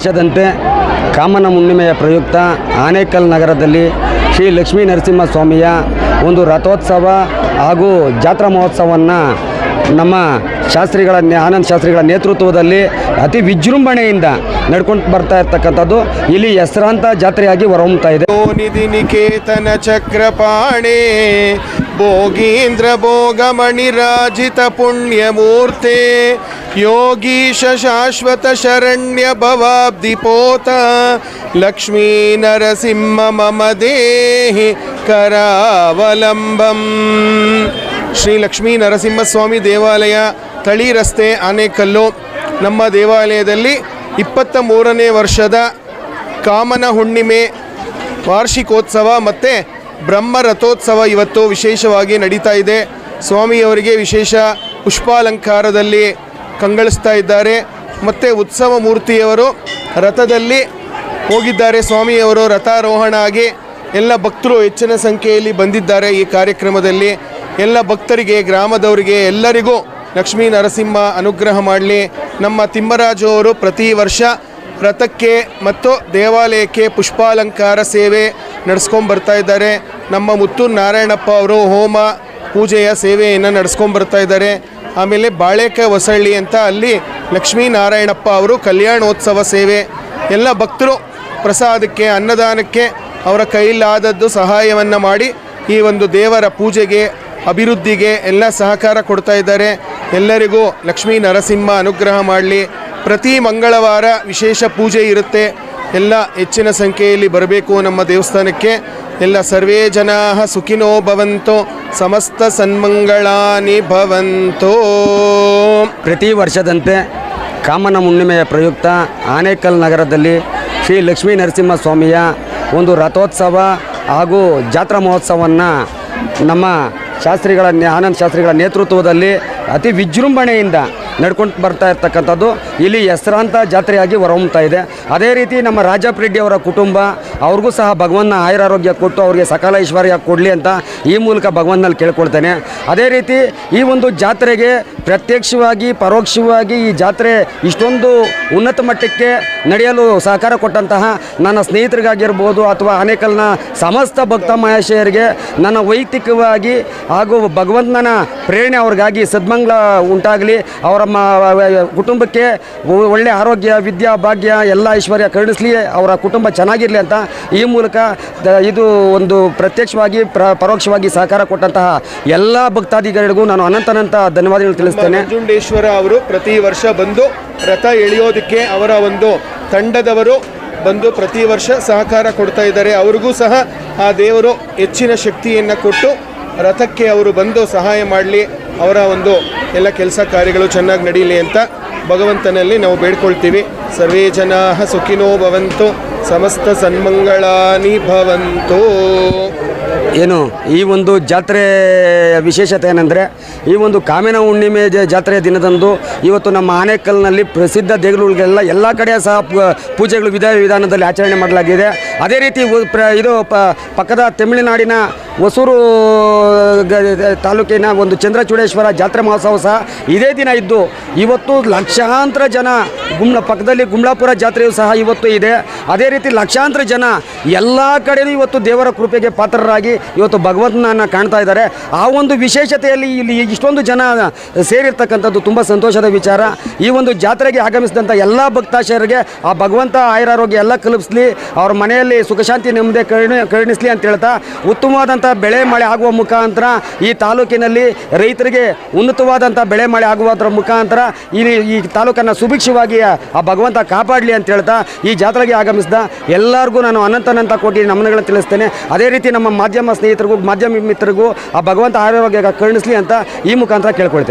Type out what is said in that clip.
ವರ್ಷದಂತೆ ಕಾಮನ ಹುಣ್ಣಿಮೆಯ ಪ್ರಯುಕ್ತ ಆನೇಕಲ್ ನಗರದಲ್ಲಿ ಶ್ರೀ ಲಕ್ಷ್ಮೀ ನರಸಿಂಹ ಸ್ವಾಮಿಯ ಒಂದು ರಥೋತ್ಸವ ಹಾಗೂ ಜಾತ್ರಾ ಮಹೋತ್ಸವವನ್ನು ನಮ್ಮ ಶಾಸ್ತ್ರಿಗಳ ಆನಂದ್ ಶಾಸ್ತ್ರಿಗಳ ನೇತೃತ್ವದಲ್ಲಿ ಅತಿ ವಿಜೃಂಭಣೆಯಿಂದ ನಡ್ಕೊಂಡು ಬರ್ತಾ ಇರ್ತಕ್ಕಂಥದ್ದು. ಇಲ್ಲಿ ಹೆಸರಾಂತ ಜಾತ್ರೆಯಾಗಿ ಹೊರಹೊಮ್ಮುತ್ತಾ ಇದೆ. ನಿಧಿ ನಿಕೇತನ ಚಕ್ರಪಾಣೆ ಭೋಗೀಂದ್ರ ಭೋಗಮಣಿರಾಜಿತ ಪುಣ್ಯಮೂರ್ತೆ, ಯೋಗೀಶ ಶಾಶ್ವತ ಶರಣ್ಯ ಭವಾಬ್ದಿಪೋತ, ಲಕ್ಷ್ಮೀ ನರಸಿಂಹ ಮಮ ದೇಹಿ ಕರಾವಲಂಬಂ. ಶ್ರೀ ಲಕ್ಷ್ಮೀ ನರಸಿಂಹಸ್ವಾಮಿ ದೇವಾಲಯ ತಳಿ ರಸ್ತೆ ಆನೇಕಲ್ಲು. ನಮ್ಮ ದೇವಾಲಯದಲ್ಲಿ ಇಪ್ಪತ್ತ ಮೂರನೇ ವರ್ಷದ ಕಾಮನ ಹುಣ್ಣಿಮೆ ವಾರ್ಷಿಕೋತ್ಸವ ಮತ್ತು ಬ್ರಹ್ಮ ರಥೋತ್ಸವ ಇವತ್ತು ವಿಶೇಷವಾಗಿ ನಡೀತಾ ಇದೆ. ಸ್ವಾಮಿಯವರಿಗೆ ವಿಶೇಷ ಪುಷ್ಪಾಲಂಕಾರದಲ್ಲಿ ಕಂಗಳಿಸ್ತಾ ಇದ್ದಾರೆ. ಮತ್ತು ಉತ್ಸವ ಮೂರ್ತಿಯವರು ರಥದಲ್ಲಿ ಹೋಗಿದ್ದಾರೆ. ಸ್ವಾಮಿಯವರು ರಥಾರೋಹಣ ಆಗಿ ಎಲ್ಲ ಭಕ್ತರು ಹೆಚ್ಚಿನ ಸಂಖ್ಯೆಯಲ್ಲಿ ಬಂದಿದ್ದಾರೆ ಈ ಕಾರ್ಯಕ್ರಮದಲ್ಲಿ. ಎಲ್ಲ ಭಕ್ತರಿಗೆ, ಗ್ರಾಮದವರಿಗೆ, ಎಲ್ಲರಿಗೂ ಲಕ್ಷ್ಮೀ ನರಸಿಂಹ ಅನುಗ್ರಹ ಮಾಡಲಿ. ನಮ್ಮ ತಿಮ್ಮರಾಜು ಅವರು ಪ್ರತಿ ವರ್ಷ ರಥಕ್ಕೆ ಮತ್ತು ದೇವಾಲಯಕ್ಕೆ ಪುಷ್ಪಾಲಂಕಾರ ಸೇವೆ ನಡೆಸ್ಕೊಂಡು ಬರ್ತಾ ಇದ್ದಾರೆ. ನಮ್ಮ ಮುತ್ತು ನಾರಾಯಣಪ್ಪ ಅವರು ಹೋಮ, ಪೂಜೆಯ ಸೇವೆಯನ್ನು ನಡೆಸ್ಕೊಂಬರ್ತಾ ಇದ್ದಾರೆ. ಆಮೇಲೆ ಬಾಳೆಕ ಹೊಸಳ್ಳಿ ಅಂತ ಅಲ್ಲಿ ಲಕ್ಷ್ಮೀ ನಾರಾಯಣಪ್ಪ ಅವರು ಕಲ್ಯಾಣೋತ್ಸವ ಸೇವೆ. ಎಲ್ಲ ಭಕ್ತರು ಪ್ರಸಾದಕ್ಕೆ, ಅನ್ನದಾನಕ್ಕೆ ಅವರ ಕೈಲಾದದ್ದು ಸಹಾಯವನ್ನು ಮಾಡಿ ಈ ಒಂದು ದೇವರ ಪೂಜೆಗೆ, ಅಭಿವೃದ್ಧಿಗೆ ಎಲ್ಲ ಸಹಕಾರ ಕೊಡ್ತಾ ಇದ್ದಾರೆ. ಎಲ್ಲರಿಗೂ ಲಕ್ಷ್ಮೀ ನರಸಿಂಹ ಅನುಗ್ರಹ ಮಾಡಲಿ. ಪ್ರತಿ ಮಂಗಳವಾರ ವಿಶೇಷ ಪೂಜೆ ಇರುತ್ತೆ. ಎಲ್ಲ ಹೆಚ್ಚಿನ ಸಂಖ್ಯೆಯಲ್ಲಿ ಬರಬೇಕು ನಮ್ಮ ದೇವಸ್ಥಾನಕ್ಕೆ. ಎಲ್ಲ ಸರ್ವೇ ಜನಾ ಸುಖಿನೋ ಭವಂತೋ, ಸಮಸ್ತ ಸನ್ಮಂಗಳಾನಿ ಭವಂತೋ. ಪ್ರತಿ ವರ್ಷದಂತೆ ಕಾಮನ ಹುಣ್ಣಿಮೆಯ ಪ್ರಯುಕ್ತ ಆನೇಕಲ್ ನಗರದಲ್ಲಿ ಶ್ರೀ ಲಕ್ಷ್ಮೀ ನರಸಿಂಹ ಸ್ವಾಮಿಯ ಒಂದು ರಥೋತ್ಸವ ಹಾಗೂ ಜಾತ್ರಾ ಮಹೋತ್ಸವವನ್ನು ನಮ್ಮ ಶಾಸ್ತ್ರಿಗಳ ಆನಂದ್ ಶಾಸ್ತ್ರಿಗಳ ನೇತೃತ್ವದಲ್ಲಿ ಅತಿ ವಿಜೃಂಭಣೆಯಿಂದ ನಡ್ಕೊಂಡು ಬರ್ತಾ ಇರ್ತಕ್ಕಂಥದ್ದು. ಇಲ್ಲಿ ಹೆಸರಾಂತ ಜಾತ್ರೆಯಾಗಿ ಹೊರಹೊಮ್ತಾ ಇದೆ. ಅದೇ ರೀತಿ ನಮ್ಮ ರಾಜಪ್ಪ ರೆಡ್ಡಿ ಅವರ ಕುಟುಂಬ, ಅವ್ರಿಗೂ ಸಹ ಭಗವನ್ನ ಆಯುರಾರೋಗ್ಯ ಕೊಟ್ಟು ಅವರಿಗೆ ಸಕಲ ಐಶ್ವರ್ಯ ಕೊಡಲಿ ಅಂತ ಈ ಮೂಲಕ ಭಗವನ್ನಲ್ಲಿ ಕೇಳ್ಕೊಳ್ತೇನೆ. ಅದೇ ರೀತಿ ಈ ಒಂದು ಜಾತ್ರೆಗೆ ಪ್ರತ್ಯಕ್ಷವಾಗಿ, ಪರೋಕ್ಷವಾಗಿ ಈ ಜಾತ್ರೆ ಇಷ್ಟೊಂದು ಉನ್ನತ ಮಟ್ಟಕ್ಕೆ ನಡೆಯಲು ಸಹಕಾರ ಕೊಟ್ಟಂತಹ ನನ್ನ ಸ್ನೇಹಿತರಿಗಾಗಿರ್ಬೋದು ಅಥವಾ ಆನೇಕಲ್ನ ಸಮಸ್ತ ಭಕ್ತ ಮಹಾಶಯರಿಗೆ ನನ್ನ ವೈಯಕ್ತಿಕವಾಗಿ ಹಾಗೂ ಭಗವಂತನ ಪ್ರೇರಣೆ ಅವ್ರಿಗಾಗಿ ಸದ್ಮಂಗ್ಲ ಉಂಟಾಗಲಿ. ಅವರ ಕುಟುಂಬಕ್ಕೆ ಒಳ್ಳೆಯ ಒಳ್ಳೆ ಆರೋಗ್ಯ, ವಿದ್ಯಾ, ಭಾಗ್ಯ ಎಲ್ಲ ಐಶ್ವರ್ಯ ಕರುಣಿಸಲಿ. ಅವರ ಕುಟುಂಬ ಚೆನ್ನಾಗಿರಲಿ ಅಂತ ಈ ಮೂಲಕ ಇದು ಒಂದು ಪ್ರತ್ಯಕ್ಷವಾಗಿ, ಪ್ರ, ಪರೋಕ್ಷವಾಗಿ ಸಹಕಾರ ಕೊಟ್ಟಂತಹ ಎಲ್ಲ ಭಕ್ತಾದಿಗಳಿಗೂ ನಾನು ಅನಂತನಂತ ಧನ್ಯವಾದಗಳು ತಿಳಿಸ್ತೇನೆ ನಂಜುಂಡೇಶ್ವರ ಅವರು ಪ್ರತಿ ವರ್ಷ ಬಂದು ರಥ ಎಳೆಯೋದಕ್ಕೆ ಅವರ ಒಂದು ತಂಡದವರು ಬಂದು ಪ್ರತಿ ವರ್ಷ ಸಹಕಾರ ಕೊಡ್ತಾ ಇದ್ದಾರೆ. ಅವ್ರಿಗೂ ಸಹ ಆ ದೇವರು ಹೆಚ್ಚಿನ ಶಕ್ತಿಯನ್ನು ಕೊಟ್ಟು ರಥಕ್ಕೆ ಅವರು ಬಂದು ಸಹಾಯ ಮಾಡಲಿ, ಅವರ ಒಂದು ಎಲ್ಲ ಕೆಲಸ ಕಾರ್ಯಗಳು ಚೆನ್ನಾಗಿ ನಡೀಲಿ ಅಂತ ಭಗವಂತನಲ್ಲಿ ನಾವು ಬೇಡ್ಕೊಳ್ತೀವಿ. ಸರ್ವೇ ಜನಾ ಸುಖಿನೋ ಭವಂತು, ಸಮಸ್ತ ಸನ್ಮಂಗಳಾನಿ ಭವಂತು. ಏನು, ಈ ಒಂದು ಜಾತ್ರೆ ವಿಶೇಷತೆ ಏನಂದರೆ, ಈ ಒಂದು ಕಾಮಿನ ಹುಣ್ಣಿಮೆ ಜಾತ್ರೆಯ ದಿನದಂದು ಇವತ್ತು ನಮ್ಮ ಆನೇಕಲ್ನಲ್ಲಿ ಪ್ರಸಿದ್ಧ ದೇಗುಲಗಳಿಗೆಲ್ಲ ಎಲ್ಲ ಕಡೆ ಸಹ ಪೂಜೆಗಳು ವಿಧ ವಿಧಾನದಲ್ಲಿ ಆಚರಣೆ ಮಾಡಲಾಗಿದೆ. ಅದೇ ರೀತಿ ಇದು ಪಕ್ಕದ ತಮಿಳುನಾಡಿನ ಹೊಸೂರು ತಾಲೂಕಿನ ಒಂದು ಚಂದ್ರಚೂಡೇಶ್ವರ ಜಾತ್ರೆ ಮಹೋತ್ಸವ ಸಹ ಇದೇ ದಿನ ಇದ್ದು, ಇವತ್ತು ಲಕ್ಷಾಂತರ ಜನ ಗುಮ್ಲ ಪಕ್ಕದಲ್ಲಿ ಗುಮ್ಲಾಪುರ ಜಾತ್ರೆಯು ಸಹ ಇವತ್ತು ಇದೆ. ಅದೇ ರೀತಿ ಲಕ್ಷಾಂತರ ಜನ ಎಲ್ಲ ಕಡೆಯೂ ಇವತ್ತು ದೇವರ ಕೃಪೆಗೆ ಪಾತ್ರರಾಗಿ ಇವತ್ತು ಭಗವಂತನನ್ನು ಕಾಣ್ತಾ ಇದ್ದಾರೆ. ಆ ಒಂದು ವಿಶೇಷತೆಯಲ್ಲಿ ಇಲ್ಲಿ ಇಷ್ಟೊಂದು ಜನ ಸೇರಿರ್ತಕ್ಕಂಥದ್ದು ತುಂಬ ಸಂತೋಷದ ವಿಚಾರ. ಈ ಒಂದು ಜಾತ್ರೆಗೆ ಆಗಮಿಸಿದಂಥ ಎಲ್ಲ ಭಕ್ತಾಶಯರಿಗೆ ಆ ಭಗವಂತ ಆಯುರಾರೋಗ್ಯ ಎಲ್ಲ ಕಲ್ಪಿಸ್ಲಿ, ಅವ್ರ ಮನೆಯಲ್ಲಿ ಸುಖಶಾಂತಿ ನೆಮ್ಮದಿ ಕರುಣಿಸ್ಲಿ ಅಂತ ಹೇಳ್ತಾ, ಉತ್ತಮವಾದಂಥ ಬೆಳೆ ಮಳೆ ಆಗುವ ಮುಖಾಂತರ ಈ ತಾಲೂಕಿನಲ್ಲಿ ರೈತರಿಗೆ ಉನ್ನತವಾದಂಥ ಬೆಳೆ ಮಳೆ ಆಗುವುದರ ಮುಖಾಂತರ ಈ ಈ ತಾಲೂಕನ್ನು ಸುಭಿಕ್ಷವಾಗಿ ಆ ಭಗವಂತ ಕಾಪಾಡಲಿ ಅಂತ ಹೇಳ್ತಾ ಈ ಜಾತ್ರೆಗೆ ಆಗಮಿಸಿದ ಎಲ್ಲರಿಗೂ ನಾನು ಅನಂತನಂತ ಕೋಟಿ ನಮನಗಳನ್ನು ತಿಳಿಸ್ತೇನೆ. ಅದೇ ರೀತಿ ನಮ್ಮ ಮಾಧ್ಯಮ ಸ್ನೇಹಿತರಿಗೂ, ಮಾಧ್ಯಮ ಮಿತ್ರರಿಗೂ ಆ ಭಗವಂತ ಆರೋಗ್ಯ ಕರುಣಿಸಲಿ ಅಂತ ಈ ಮುಖಾಂತರ ಕೇಳ್ಕೊಳ್ತೇನೆ.